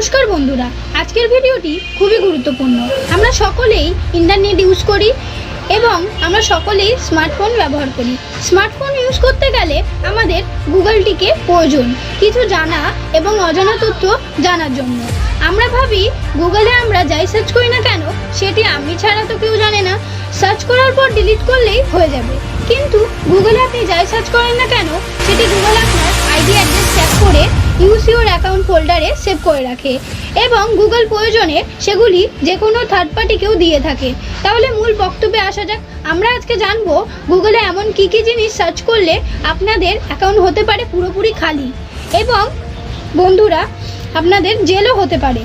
নমস্কার বন্ধুরা, আজকের ভিডিওটি খুবই গুরুত্বপূর্ণ। আমরা সকলেই ইন্টারনেট ইউজ করি এবং আমরা সকলেই স্মার্টফোন ব্যবহার করি। স্মার্টফোন ইউজ করতে গেলে আমাদের গুগলটিকে প্রয়োজন, কিছু জানা এবং অজানা তথ্য জানার জন্য। আমরা ভাবি, গুগলে আমরা যাই সার্চ করি না কেন, সেটি আমি ছাড়া তো কেউ জানে না। সার্চ করার পর ডিলিট করলেই হয়ে যাবে। কিন্তু গুগলে আপনি যাই সার্চ করেন না কেন, সেটি গুগল আপনার আইডি অ্যাড্রেস ট্যাগ করে ইউজ ইউর অ্যাকাউন্ট ফোল্ডারে সেভ করে রাখে এবং গুগল প্রয়োজনে সেগুলি যে কোনো থার্ড পার্টিকেও দিয়ে থাকে। তাহলে মূল বক্তব্যে আসা যাক। আমরা আজকে জানব গুগলে এমন কি কি জিনিস সার্চ করলে আপনাদের অ্যাকাউন্ট হতে পারে পুরোপুরি খালি। এবং বন্ধুরা, আপনাদের জেলও হতে পারে।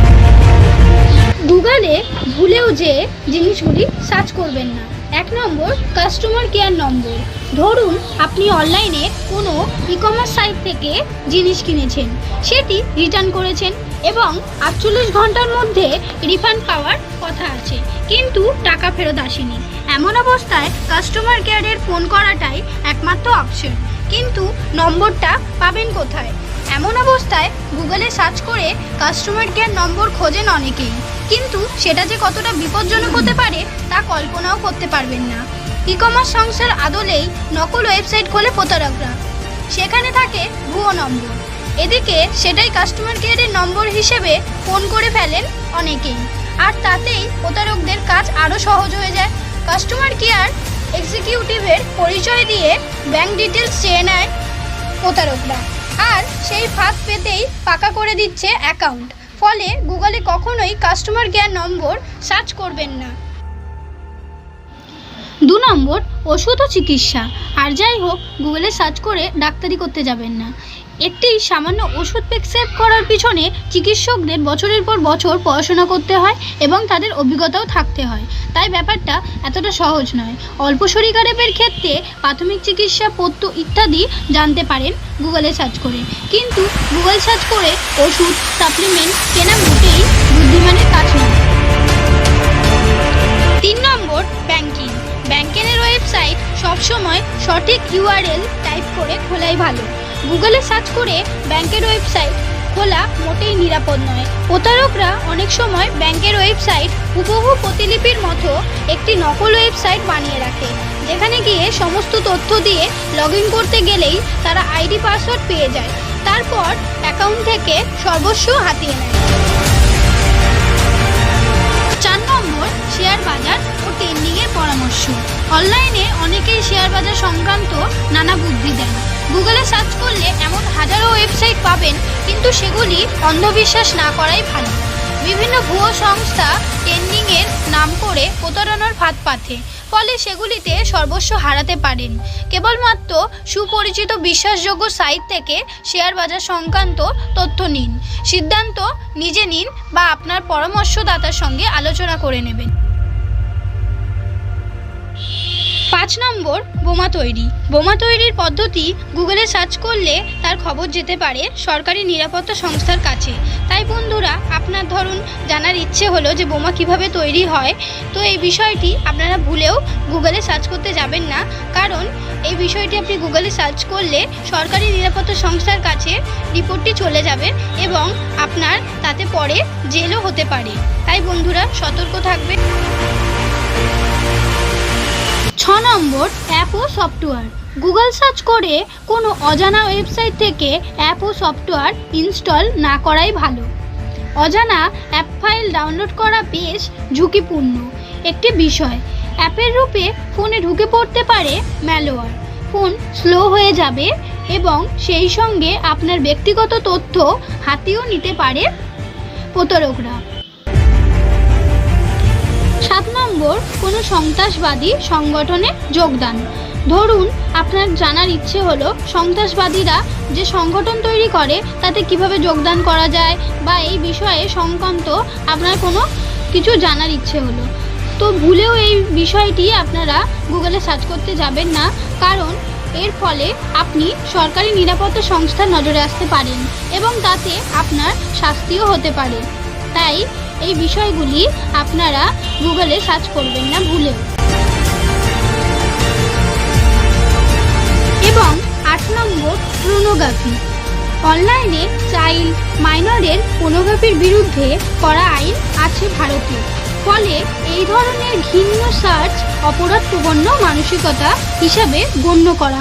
গুগলে ভুলেও যে জিনিসগুলি সার্চ করবেন না। এক নম্বর কাস্টমার কেয়ার নম্বর ধরুন আপনি অনলাইনে কোনো ই কমার্স সাইট থেকে জিনিস কিনেছেন। সেটি রিটার্ন করেছেন এবং আটচল্লিশ ঘণ্টার মধ্যে রিফান্ড পাওয়ার কথা আছে। কিন্তু টাকা ফেরত আসেনি। এমন অবস্থায় কাস্টমার কেয়ারের ফোন করাটাই একমাত্র অপশন কিন্তু নম্বরটা পাবেন কোথায়? এমন অবস্থায় গুগলে সার্চ করে কাস্টমার কেয়ার নম্বর খোঁজেন অনেকেই। কিন্তু সেটা যে কতটা বিপজ্জনক হতে পারে, তা কল্পনাও করতে পারবেন না। ই কমার্স সংস্থার আদলেই নকল ওয়েবসাইট খোলে প্রতারকরা। সেখানে থাকে ভুয়ো নম্বর। এদিকে সেটাই কাস্টমার কেয়ারের নম্বর হিসেবে ফোন করে ফেলেন অনেকেই। আর তাতেই প্রতারকদের কাজ আরও সহজ হয়ে যায়। কাস্টমার কেয়ার এক্সিকিউটিভের পরিচয় দিয়ে ব্যাংক ডিটেলস চেয়ে নেয় প্রতারকরা। আর সেই ফাঁদ পেতেই পাকা করে দিচ্ছে অ্যাকাউন্ট ফলে গুগলে কখনোই কাস্টমার কেয়ার নম্বর সার্চ করবেন না। দু নম্বর, ওষুধ ও চিকিৎসা। আর যাই হোক, গুগলে সার্চ করে ডাক্তারি করতে যাবেন না। একটি সামান্য ওষুধ প্রেসক্রাইব করার পিছনে চিকিৎসকদের বছরের পর বছর পড়াশোনা করতে হয় এবং তাদের অভিজ্ঞতাও থাকতে হয়। তাই ব্যাপারটা এতটা সহজ নয়। অল্প শরীরারেপের ক্ষেত্রে প্রাথমিক চিকিৎসা পথ্য ইত্যাদি জানতে পারেন গুগলে সার্চ করে। কিন্তু গুগল সার্চ করে ওষুধ, সাপ্লিমেন্ট কেনা মোটেই বুদ্ধিমানের কাজ সবসময় সঠিক ইউআরএল টাইপ করে খোলাই ভালো। গুগলে সার্চ করে ব্যাংকের ওয়েবসাইট খোলা মোটেই নিরাপদ নয়। প্রতারকরা অনেক সময় ব্যাংকের ওয়েবসাইট হুবহু প্রতিলিপির মতো একটি নকল ওয়েবসাইট বানিয়ে রাখে, যেখানে গিয়ে সমস্ত তথ্য দিয়ে লগ করতে গেলেই তারা আইডি পাসওয়ার্ড পেয়ে যায়। তারপর অ্যাকাউন্ট থেকে সর্বস্ব হাতিয়ে নেয়। নম্বর শেয়ার বাজার ও ট্রেন্ডিংয়ের পরামর্শ। অনলাইনে অনেকেই শেয়ার বাজার সংক্রান্ত নানা বুদ্ধি দেন। গুগলে সার্চ করলে এমন হাজারো ওয়েবসাইট পাবেন, কিন্তু সেগুলি অন্ধবিশ্বাস না করাই ভালো। বিভিন্ন ভুয়ো সংস্থা ট্রেন্ডিংয়ের নাম করে প্রতারণার ফাঁদ পাথে। ফলে সেগুলিতে সর্বস্ব হারাতে পারেন। কেবলমাত্র সুপরিচিত বিশ্বাসযোগ্য সাইট থেকে শেয়ার বাজার সংক্রান্ত তথ্য নিন। সিদ্ধান্ত নিজে নিন বা আপনার পরামর্শদাতার সঙ্গে আলোচনা করে নেবেন। পাঁচ নম্বর বোমা তৈরি। বোমা তৈরির পদ্ধতি গুগলে সার্চ করলে তার খবর যেতে পারে সরকারি নিরাপত্তা সংস্থার কাছে। তাই বন্ধুরা, আপনার ধরুন জানার ইচ্ছে হলো যে বোমা কীভাবে তৈরি হয়, তো এই বিষয়টি আপনারা ভুলেও গুগলে সার্চ করতে যাবেন না। কারণ এই বিষয়টি আপনি গুগলে সার্চ করলে সরকারি নিরাপত্তা সংস্থার কাছে রিপোর্টটি চলে যাবে এবং আপনার তাতে পরে জেলও হতে পারে। তাই বন্ধুরা, সতর্ক থাকবেন। ছ number app software. Google search করে কোনো অজানা ওয়েবসাইট থেকে অ্যাপ ও সফটওয়্যার ইনস্টল না করাই ভালো। অজানা অ্যাপ ফাইল ডাউনলোড করা বেশ ঝুঁকিপূর্ণ। একটি বিষয়, অ্যাপের রূপে ফোনে ঢুকে পড়তে পারে ম্যালোয়ার ফোন স্লো হয়ে যাবে এবং সেই সঙ্গে আপনার ব্যক্তিগত তথ্য হাতিয়েও নিতে পারে প্রতারকরা। সাত নম্বর, কোনো সন্ত্রাসবাদী সংগঠনে যোগদান। ধরুন, আপনার জানার ইচ্ছে হলো, সন্ত্রাসবাদীরা যে সংগঠন তৈরি করে, তাতে কীভাবে যোগদান করা যায়, বা এই বিষয়ে সংক্রান্ত আপনার কোনো কিছু জানার ইচ্ছে হলো। তো ভুলেও এই বিষয়টি আপনারা গুগলে সার্চ করতে যাবেন না, কারণ এর ফলে আপনি সরকারি নিরাপত্তা সংস্থার নজরে আসতে পারেন, এবং তাতে আপনার শাস্তিও হতে পারে। তাই এই বিষয়গুলি আপনারা গুগলে সার্চ করবেন না ভুলেও। এবং আট নম্বর প্রোনোগ্রাফি অনলাইনে চাইল্ড, মাইনরের পর্নোগ্রাফির বিরুদ্ধে করা আইন আছে ভারতে। ফলে এই ধরনের ঘিন্ন সার্চ অপরাধ প্রবণ মানসিকতা হিসাবে গণ্য করা